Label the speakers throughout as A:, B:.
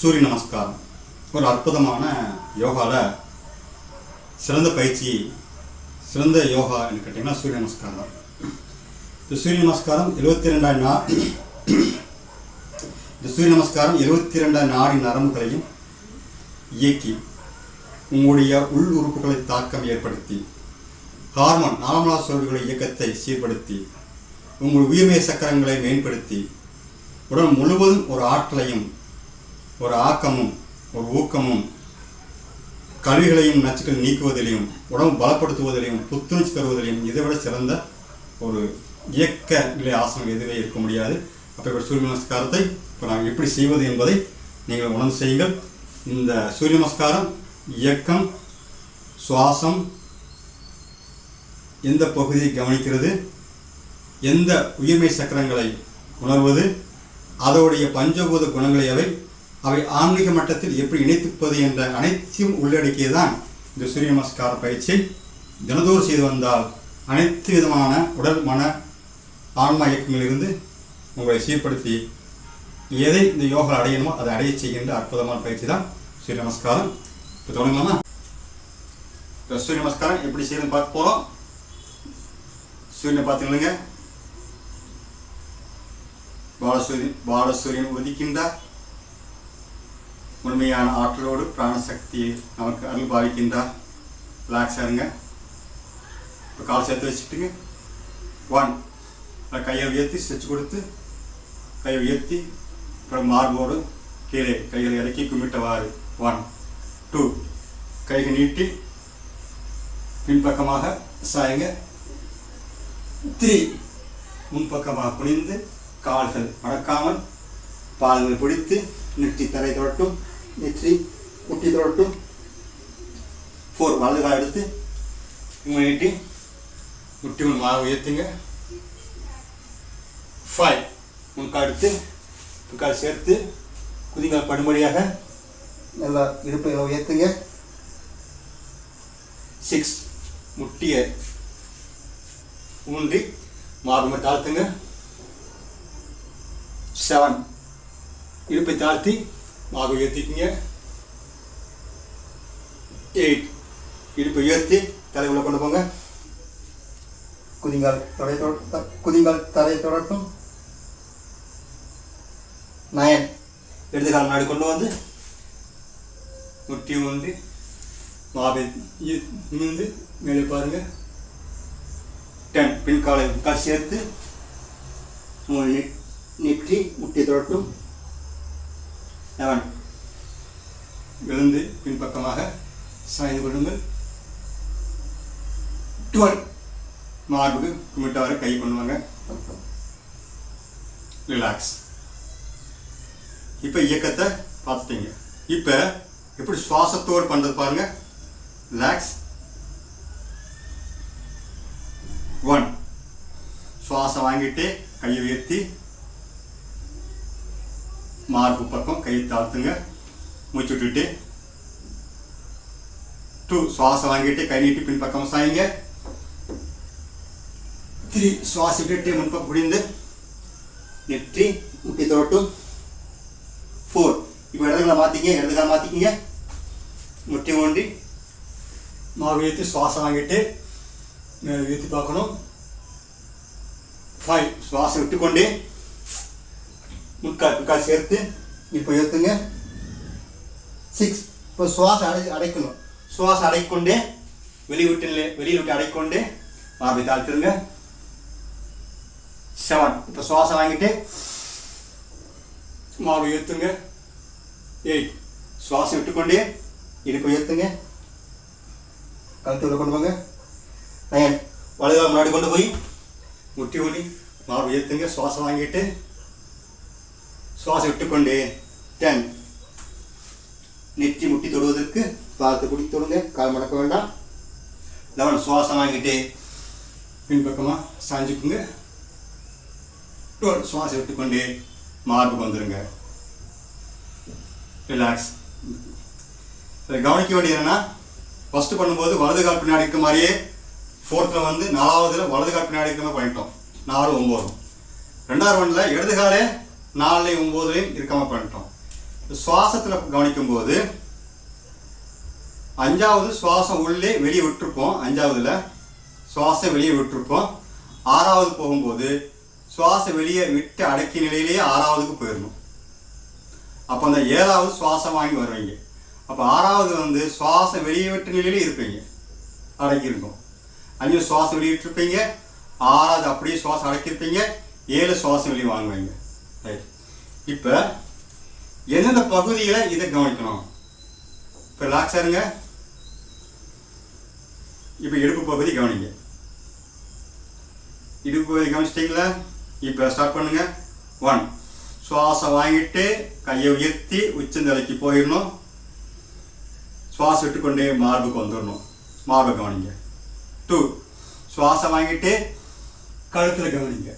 A: சூரிய நமஸ்காரம். ஒரு அற்புதமான யோகாவில் சிறந்த பயிற்சி சிறந்த யோகா என்று கேட்டிங்கன்னா சூரிய நமஸ்காரம் தான். இந்த சூரிய நமஸ்காரம் எழுபத்தி ரெண்டாயிரம் நா இந்த சூரிய நமஸ்காரம் எழுபத்தி ரெண்டாயிரம் நாடி நரம்புகளையும் இயக்கி உங்களுடைய உள் உறுப்புகளை தாக்கம் ஏற்படுத்தி ஹார்மோன் நாளமலா சுழல்களை இயக்கத்தை சீர்படுத்தி உங்கள் உயிர்மை சக்கரங்களை மேம்படுத்தி உடல் முழுவதும் ஒரு ஆற்றலையும் ஒரு ஆக்கமும் ஒரு ஊக்கமும் கழிவுகளையும் நச்சுக்கள் நீக்குவதிலையும் உடம்பு பலப்படுத்துவதிலையும் புத்துணர்ச்சி தருவதிலையும் இதை விட சிறந்த ஒரு இயக்க நிலை ஆசனம் எதுவே இருக்க முடியாது. அப்போ சூரிய நமஸ்காரத்தை இப்போ நாங்கள் எப்படி செய்வது என்பதை நீங்கள் உணர்ந்து செய்யுங்கள். இந்த சூரிய நமஸ்காரம் இயக்கம் சுவாசம் எந்த பகுதியை கவனிக்கிறது எந்த உயிர்மை சக்கரங்களை உணர்வது அதோடைய பஞ்சபூத குணங்களை அவை அவை ஆன்மீக மட்டத்தில் எப்படி இணைத்துப்பது என்ற அனைத்தையும் உள்ளடக்கியதான் இந்த சூரிய நமஸ்கார பயிற்சி தினதோறும் செய்து வந்தால் அனைத்து விதமான உடல் மன ஆன்மா இயக்கங்களிலிருந்து உங்களை சீர்படுத்தி எதை இந்த யோகா அடையணுமோ அதை அடைய செய்கின்ற அற்புதமான பயிற்சி தான் சூரிய நமஸ்காரம் இப்போ தொடங்கலாமா? இப்போ சூரிய நமஸ்காரம் எப்படி செய்யணும்னு பார்க்க போகிறோம் சூரியனை பார்த்துக்கணுங்க பாலசூரியன் பாலசூரியன் உதிக்கின்றார். உண்மையான ஆற்றலோடு பிராணசக்தியை நமக்கு அருள் பாவிக்கின்றார் ரிலாக்ஸாக இருங்க. இப்போ கால் சேர்த்து வச்சுட்டுங்க. ஒன் கையை உயர்த்தி ஸ்ட்ரெச் கொடுத்து கையை உயர்த்தி அப்புறம் மார்போடு கீழே கைகளை இறக்கி கும்பிட்டவாறு. ஒன் டூ கைகள் நீட்டி பின்பக்கமாக சாயுங்க. த்ரீ முன்பக்கமாக குனிந்து கால்கள் மடக்காமல் பால்கள் பிடித்து நெற்றி தரை தொடட்டும் நெற்றி முட்டி தொடட்டும் ஃபோர் வலது எடுத்து இவங்க நீட்டி முட்டி ஒன்று மாவு ஏற்றுங்க ஃபைவ் முன்கா எடுத்து முன்கால் சேர்த்து குதிங்கால் படுபடியாக நல்லா இடுப்பை ஏற்றுங்க சிக்ஸ் முட்டியை ஊன்றி மார்பு தாழ்த்துங்க செவன் இடுப்பை தாழ்த்தி மார்பு ஏற்றிக்கிங்க எயிட் இடுப்பை உயர்த்தி தலை உள்ள கொண்டு போங்க குதிங்கால் தொடை தொட குதிங்கால் தலை தொடட்டும் நயன் இடது கால் கொண்டு வந்து முட்டி ஒன்று மார்பை நிமிந்து மேலே பாருங்கள் டென் பின்காலை கால் சேர்த்து மூணு நெற்றி முட்டி தொடட்டும் லெவன் எழுந்து பின்பக்கமாக சாய்ந்து கொள்ளுங்கள். டுவெல் மார்புக்கு குமிட்டவரை கை பண்ணுவாங்க. ரிலாக்ஸ் இப்போ இயக்கத்தை பார்த்துட்டீங்க. இப்போ எப்படி சுவாசத்தோடு பண்ணுறது பாருங்க. ரிலாக்ஸ் ஒன் சுவாசம் வாங்கிட்டு கையை உயர்த்தி மார்பு பக்கம் கையை தாழ்த்துங்க. மூச்சு விட்டுட்டு. டூ சுவாசம் வாங்கிட்டு கை நீட்டி பின்பக்கம் சாயுங்க. த்ரீ சுவாசம் விட்டுட்டு முன்பக்கம் குடிந்து நெற்றி முட்டி தோட்டும் ஃபோர் இப்போ இடதுகளை மாற்றிக்கிங்க இடதுகளை மாற்றிக்கிங்க முட்டி ஓண்டி. மாவு ஏற்றி சுவாசம் வாங்கிட்டு ஏற்றி பார்க்கணும். ஃபைவ் சுவாசம் விட்டுக்கொண்டு. முக்கால் முக்கால் சேர்த்து இப்போ ஏற்றுங்க சிக்ஸ் இப்போ சுவாசம் அடை அடைக்கணும். சுவாசம் அடைக்கொண்டே வெளிவிட்டு வெளியில் விட்டு அடைக்கொண்டே மார்பை தாழ்த்துருங்க. செவன் இப்போ சுவாசம் வாங்கிட்டு மார்பை ஏற்றுங்க எயிட் சுவாசம் விட்டுக்கொண்டே இடுப்பை ஏற்றுங்க கழுத்துல கொண்டு போங்க. நயன் வலதுகால் முன்னாடி கொண்டு போய் முட்டி ஒலி மார்பு ஏற்றுங்க சுவாசம் வாங்கிட்டு சுவாசம் விட்டுக்கொண்டு டென் நெற்றி முட்டி தொடுவதற்கு பாதத்தை குடி தொடுங்க. கால் மடக்க வேண்டாம். லெவன் சுவாசம் வாங்கிட்டு பின்பக்கமாக சாஞ்சுக்குங்க. டுவெல் சுவாசம் விட்டுக்கொண்டு மார்புக்கு வந்துடுங்க ரிலாக்ஸ் இதில் கவனிக்க வேண்டியது என்னன்னா ஃபஸ்ட்டு பண்ணும்போது வலது கால் பின்னாடி இருக்க மாதிரியே ஃபோர்த்தில் வந்து நாலாவதுல வலது கால் பின்னாடி இருக்க மாதிரி பண்ணிட்டோம். நாலு ஒம்போதும். ரெண்டாவது ஒன்றில் இடது காலே நாலுலையும் ஒம்போதுலையும் இருக்காமல் பண்ணிட்டோம். சுவாசத்தில் கவனிக்கும்போது அஞ்சாவது சுவாசம் உள்ளே வெளியே விட்டுருப்போம். அஞ்சாவதுல சுவாசம் வெளியே விட்டுருப்போம். ஆறாவது போகும்போது சுவாசம் வெளியே விட்டு அடக்கிய நிலையிலேயே ஆறாவதுக்கு போயிடணும். அப்போ அந்த ஏழாவது சுவாசம் வாங்கி வருவீங்க. அப்போ ஆறாவது வந்து சுவாசம் வெளியே விட்டு நிலையிலே இருப்பீங்க. அடக்கியிருக்கும். அஞ்சு சுவாசம் வெளியிட்டிருப்பீங்க ஆறாவது அப்படியே சுவாசம் அடக்கியிருப்பீங்க. ஏழு சுவாசம் வெளியே வாங்குவீங்க. ரைட் இப்போ எந்தெந்த பகுதிகளை இதை கவனிக்கணும்? இப்போ ரிலாக்ஸ் இருங்க. இப்போ இடுப்பு பகுதி கவனிங்க. இடுப்பு பகுதி கவனிச்சிட்டிங்களா? இப்போ ஸ்டார்ட் பண்ணுங்க. ஒன் சுவாசம் வாங்கிட்டு கையை உயர்த்தி உச்சந்தலைக்கு போயிடணும். சுவாசம் விட்டுக்கொண்டே மார்புக்கு வந்துடணும். மார்பை கவனிங்க. டூ சுவாசம் வாங்கிட்டு கழுத்தில் கவனிங்க.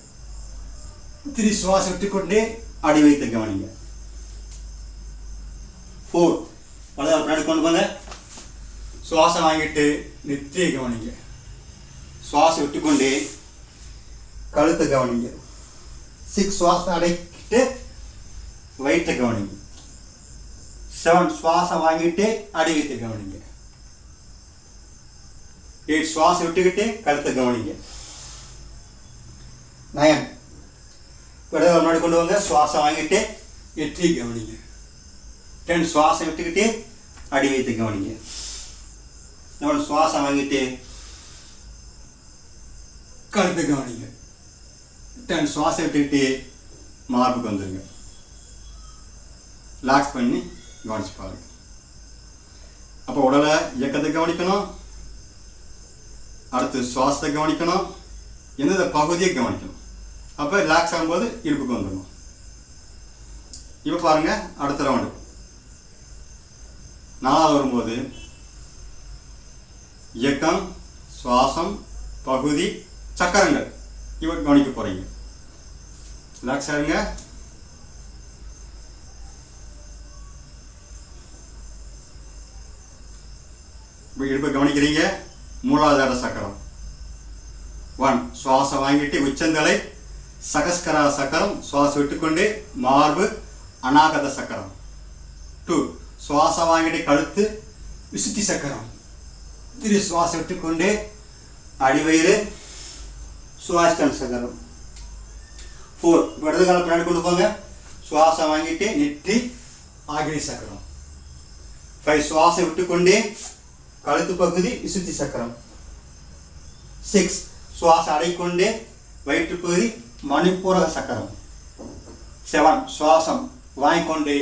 A: திரி சுவாசம் விட்டுக்கொண்டே அடி வைத்து கவனிங்க ஃபோர் வலது பின்னாடி கொண்டு போங்க சுவாசம் வாங்கிட்டு நெற்றியை கவனிங்க சுவாசம் விட்டுக்கொண்டே கழுத்தை கவனிங்க சிக்ஸ் சுவாசம் அடைக்கிட்டு வயிற்றை கவனிங்க செவன் சுவாசம் வாங்கிட்டு அடி வைத்து கவனிங்க எயிட் சுவாசம் விட்டுக்கிட்டு கழுத்தை கவனிங்க நயன் விடவை முன்னாடி கொண்டு வாங்க. சுவாசம் வாங்கிட்டு எட்டி கவனிங்க. டென் சுவாசம் விட்டுக்கிட்டு அடி வைத்து கவனிங்க. நம்ம சுவாசம் வாங்கிட்டு கழுத்து கவனிங்க. டென் சுவாசம் விட்டுக்கிட்டு மார்புக்கு வந்துடுங்க லாக்ஸ் பண்ணி கவனிச்சு பாருங்க. அப்போ உடலை இயக்கத்தை கவனிக்கணும். அடுத்து சுவாசத்தை கவனிக்கணும். எந்தெந்த பகுதியை கவனிக்கணும். அப்போ ரிலாக்ஸ் ஆகும்போது இடுப்புக்கு வந்துடணும். இப்போ பாருங்க அடுத்த ரவுண்டு நாலாவது வரும்போது இயக்கம் சுவாசம் பகுதி சக்கரங்கள். இவ கவனிக்க போறீங்க. ரிலாக்ஸ் ஆகுங்க. இப்போ இடுப்பை கவனிக்கிறீங்க. மூலாதார சக்கரம். ஒன் சுவாசம் வாங்கிட்டு உச்சந்தலை சகஸ்கரா சக்கரம் சுவாசம் விட்டுக்கொண்டே மார்பு அநாகத சக்கரம். டூ சுவாசம் வாங்கிட்டு கழுத்து விசுத்தி சக்கரம். திரு சுவாசம் விட்டுக்கொண்டே அடிவயிறு சுவாசித்தல் சக்கரம். ஃபோர் இடது காலம் பின்னாடி கொண்டு போங்க. சுவாசம் வாங்கிட்டு நெற்றி ஆகிரி சக்கரம். ஃபைவ் சுவாசம் விட்டுக்கொண்டே கழுத்து பகுதி விசுத்தி சக்கரம். சிக்ஸ் சுவாசம் அடைக்கொண்டே வயிற்று பகுதி மணிப்பூரக சக்கரம். செவன் சுவாசம் வாங்கிக்கொண்டு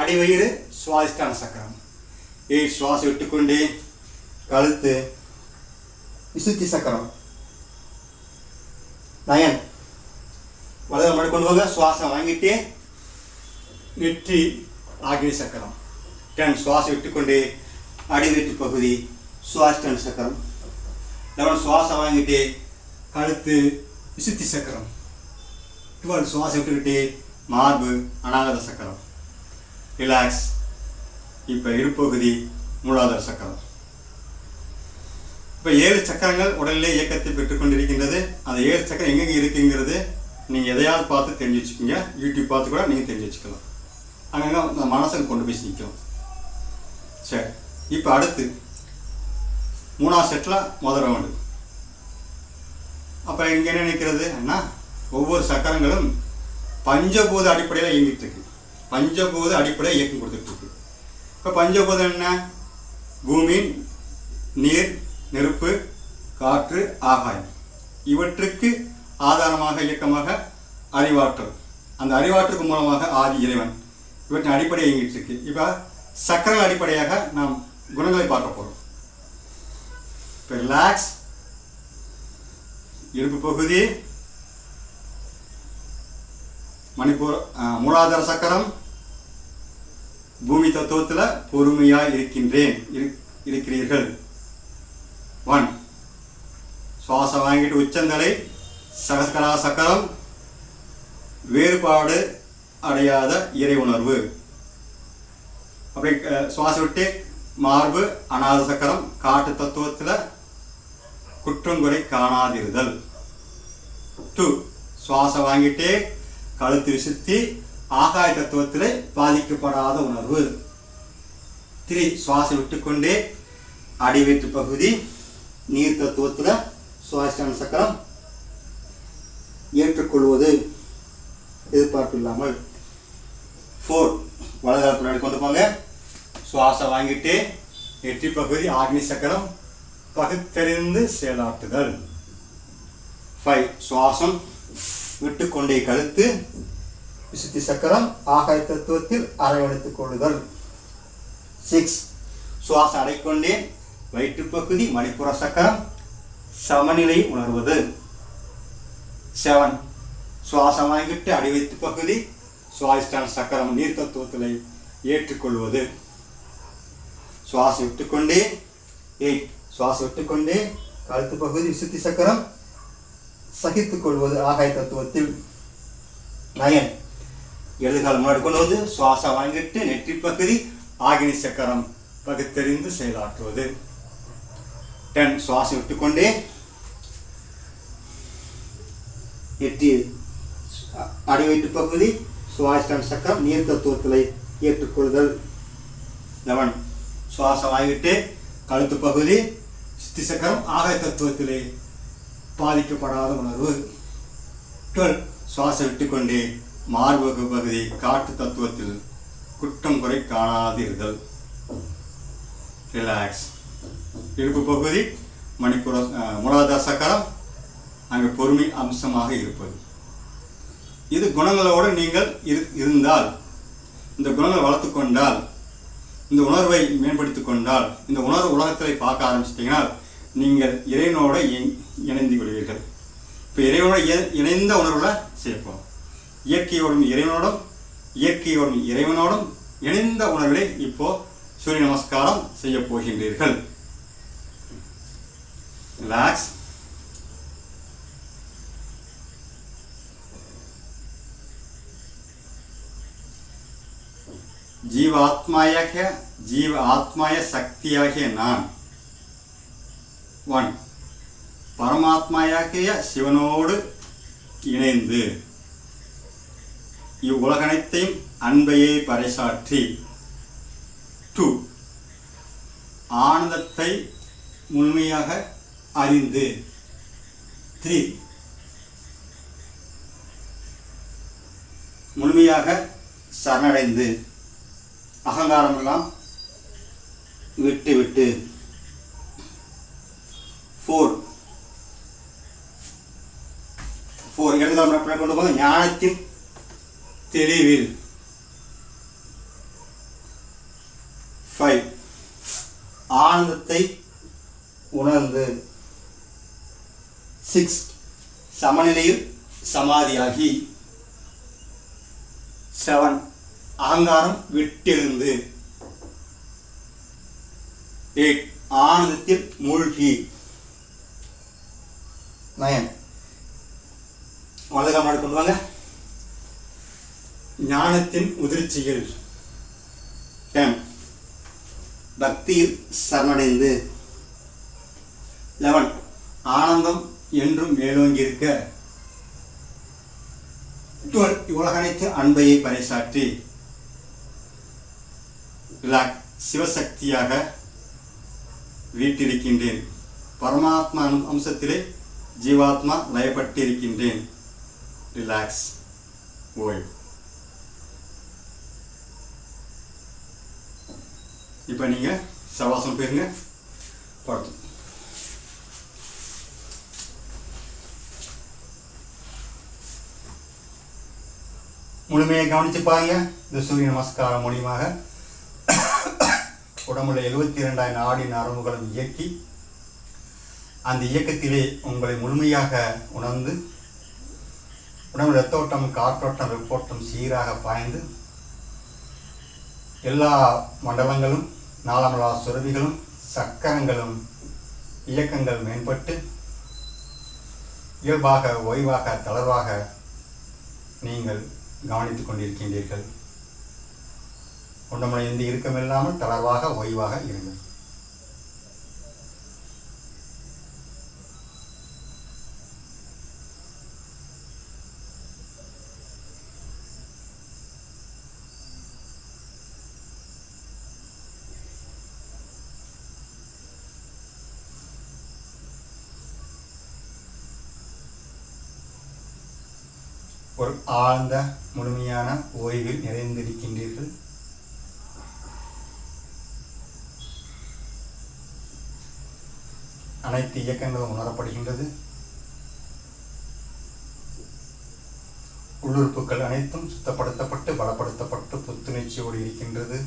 A: அடிவயிறு சுவாதிஷ்டான சக்கரம். எயிட் சுவாசம் விட்டுக்கொண்டே கழுத்து விசுத்தி சக்கரம். நயன் வலது மணி கொண்டு போக சுவாசம் வாங்கிட்டே நெற்றி ஆகிய சக்கரம். டென் சுவாசம் விட்டுக்கொண்டே அடிவயிற்று பகுதி சுவாசிட்டன் சக்கரம். லெவன் சுவாசம் வாங்கிட்டு கழுத்து விசுத்தி சக்கரம். டுவெல் சுவாச விட்டுக்கிட்டு மார்பு அநாகத சக்கரம். ரிலாக்ஸ் இப்போ இருப்பகுதி மூலாதார சக்கரம். இப்போ ஏழு சக்கரங்கள் உடலிலே இயக்கத்தை பெற்றுக்கொண்டிருக்கின்றது அந்த ஏழு சக்கரம் எங்கெங்கே இருக்குங்கிறது நீங்கள் எதையாவது பார்த்து தெரிஞ்சு வச்சுக்கோங்க. யூடியூப் பார்த்து கூட நீங்கள் தெரிஞ்சு வச்சுக்கலாம். அங்கங்கே அந்த மனசுக்கு கொண்டு போய் நிற்கும் சரி. இப்போ அடுத்து மூணாவது செட்டில் முதல் ரவுண்டு அப்போ இங்கே என்ன நிற்கிறது அண்ணா ஒவ்வொரு சக்கரங்களும் பஞ்சபூத அடிப்படையில் இயங்கிட்டு இருக்கு பஞ்சபூத அடிப்படையில் இயக்கம் கொடுத்துட்டுருக்கு. இப்போ பஞ்சபூதம் என்ன? பூமி நீர் நெருப்பு காற்று ஆகாயம். இவற்றுக்கு ஆதாரமாக இயக்கமாக அறிவாற்றல். அந்த அறிவாற்றுக்கு மூலமாக ஆதி இறைவன் இவற்றின் அடிப்படையை இயங்கிட்டு இருக்கு இப்போ சக்கரங்கள் அடிப்படையாக நாம் குணங்களை பார்க்க போகிறோம் இப்போ ரிலாக்ஸ் இடுப்பு பகுதி மணிப்பூர் மூலாதார சக்கரம் பூமி தத்துவத்தில் பொறுமையாக இருக்கின்றேன். இருக்கிறீர்கள். ஒன். சுவாசம் வாங்கிட்டு உச்சந்தலை சகஸ்கரா சக்கரம் வேறுபாடு அடையாத இறை உணர்வு. அப்படி சுவாச சுவாசம் விட்டு மார்பு அநாத சக்கரம் காட்டு தத்துவத்தில் குற்றங்குறை காணாதிருதல். டூ. சுவாசம் வாங்கிட்டே கழுத்து விசுத்தி ஆகாய தத்துவத்திலே பாதிக்கப்படாத உணர்வு. திரி சுவாசம் விட்டுக்கொண்டே அடிவயிற்று பகுதி நீர் தத்துவத்தில் சுவாசியான சக்கரம் ஏற்றுக்கொள்வது. எதிர்பார்ப்பு இல்லாமல். ஃபோர் வலதுகால பின்னாடி கொண்டு போங்க. சுவாசம் வாங்கிட்டு எட்டி பகுதி ஆக்னி சக்கரம் பகுத்தறிந்து செயலாற்றுதல். ஃபைவ் சுவாசம் விட்டுக்கொண்டே கழுத்து விசுத்தி சக்கரம் ஆகாய தத்துவத்தில் அரவணைத்துக் கொள்ளுதல். சிக்ஸ் சுவாசம் அடைக்கொண்டே வயிற்றுப்பகுதி மணிப்புற சக்கரம் சமநிலை உணர்வது. செவன் சுவாசம் வாங்கிட்டு அடிவைத்து பகுதி சுவாதிஷ்டான சக்கரம் நீர் தத்துவத்தில் ஏற்றுக்கொள்வது. சுவாசம் விட்டுக்கொண்டே எயிட் சுவாசம் விட்டுக்கொண்டே கழுத்து பகுதி விசுத்தி சக்கரம் சகித்துக் கொள்வது ஆகாய தத்துவத்தில் நயன். எழுதுகால் முன்னாடி கொண்டு வந்து சுவாசம் வாங்கிட்டு நெற்றி பகுதி ஆகினி சக்கரம் பகுத்தறிந்து செயலாற்றுவது. டென் சுவாசம் விட்டுக்கொண்டே எட்டி அடிவயிற்று பகுதி சுவாசிடன் சக்கரம் நீர் தத்துவத்தில் ஏற்றுக்கொள்ளுதல். லெவன் சுவாசம் வாங்கிட்டு கழுத்து பகுதி சித்தி சக்கரம் ஆகாய தத்துவத்திலே பாதிக்கப்படாத உணர்வு. டுவெல். சுவாச விட்டுக்கொண்டே மார்பக பகுதி காட்டு தத்துவத்தில் குற்றம் குறை காணாதீர்கள் ரிலாக்ஸ் இடுப்பு பகுதி மணிப்புற மூலாதார சக்கரம் அங்கே பொறுமை அம்சமாக இருப்பது. இது குணங்களோடு நீங்கள் இரு இருந்தால் இந்த குணங்களை வளர்த்து கொண்டால் இந்த உணர்வை மேம்படுத்திக் கொண்டால் இந்த உணர்வு உலகத்தில் பார்க்க ஆரம்பிச்சிட்டிங்கன்னா நீங்கள் இறைவனோட இணைந்து விடுவீர்கள் இப்போ இறைவனோட இணைந்த உணர்வில் சேர்ப்போம். இயற்கையோடும் இறைவனோடும் இயற்கையோடும் இறைவனோடும் இணைந்த உணர்விலே இப்போ சூரிய நமஸ்காரம் செய்ய போகின்றீர்கள். ரிலாக்ஸ் ஜீவாத்மாயாக ஜீவ ஆத்மாய சக்தியாகிய நான். ஒன் பரமாத்மாயாகிய சிவனோடு இணைந்து இவ்வுலகனைத்தையும் அன்பையே பறைசாற்றி டூ ஆனந்தத்தை முழுமையாக அறிந்து த்ரீ முழுமையாக சரணடைந்து அகங்காரமெல்லாம் விட்டு விட்டு ஃபோர் ஃபோர் எழுதாம் கொண்டு போது. ஞானத்தின் தெளிவில். ஃபைவ் ஆனந்தத்தை உணர்ந்து. சிக்ஸ் சமநிலையில் சமாதியாகி. செவன் அகங்காரம் விட்டிருந்து. எயிட் ஆனந்தத்தில் மூழ்கி. நயன் வலதுகால் முன்னாடி கொண்டு வாங்க. ஞானத்தின் உதிர்ச்சியில் டென் பக்தியில் சரணடைந்து. லெவன். ஆனந்தம் என்றும் மேலோங்கியிருக்க. டுவெல். உலகனைத்து அன்பையை பறைசாற்றி. ரிலாக். சிவசக்தியாக வீட்டிருக்கின்றேன். பரமாத்மா அம்சத்திலே ஜீவாத்மா லயப்பட்டிருக்கின்றேன். ரிலாக்ஸ் ஓய்வு இப்போ நீங்கள் சவாசம் போயிருங்க படுத்து முழுமையை கவனிச்சு பாருங்க இந்த சூரிய நமஸ்காரம் மூலியமாக. உடம்புல எழுபத்தி இரண்டாயிரம் ஆடி நரம்புகளும் இயக்கி அந்த இயக்கத்திலே உங்களை முழுமையாக உணர்ந்து உணவு ரத்தோட்டம் காற்றோட்டம் வெப்போட்டம் சீராக பாய்ந்து எல்லா மண்டலங்களும் நாளமலா சுரபிகளும் சக்கரங்களும் இயக்கங்கள் மேம்பட்டு இயல்பாக ஓய்வாக தளர்வாக நீங்கள் கவனித்துக் கொண்டிருக்கின்றீர்கள். உடம்புல எந்த இறுக்கமில்லாமல் தளர்வாக ஓய்வாக இருங்கள் ஒரு ஆழ்ந்த முழுமையான ஓய்வில் நிறைந்திருக்கின்றீர்கள். அனைத்து இயக்கங்களும் உணரப்படுகின்றது. உள்ளுறுப்புகள் அனைத்தும் சுத்தப்படுத்தப்பட்டு பலப்படுத்தப்பட்டு புத்துணர்ச்சியோடு இருக்கின்றது.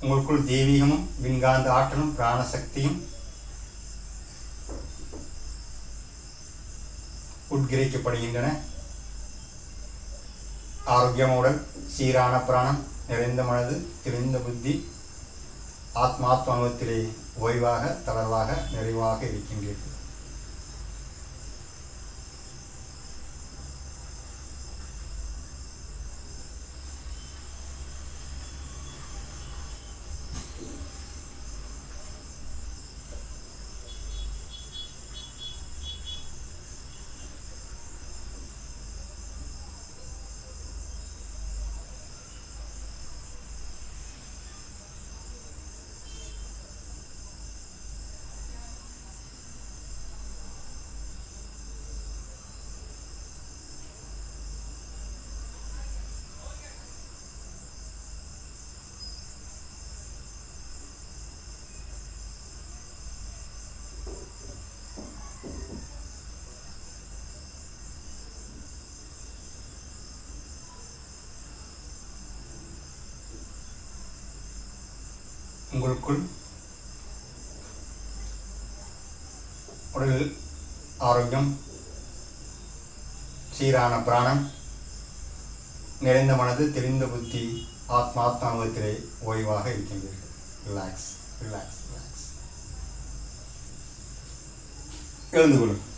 A: உங்களுக்குள் தெய்வீகமும் விண்காந்த ஆற்றலும் பிராணசக்தியும் உட்கிரிக்கப்படுகின்றன ஆரோக்கியமுடன் சீரான பிராணம் நிறைந்த மனது தெளிந்த புத்தி ஆத்மாத்மாவத்திலே ஓய்வாக தளர்வாக நிறைவாக இருக்கின்றீர்கள். உங்களுக்குள் உடல் ஆரோக்கியம் சீரான பிராணம் நிறைந்த மனது தெரிந்த புத்தி ஆத்மாத்மாவத்திலே ஓய்வாக இருக்கின்றீர்கள். ரிலாக்ஸ் ரிலாக்ஸ் ரிலாக்ஸ் எழுந்து கொள்ளுங்கள்.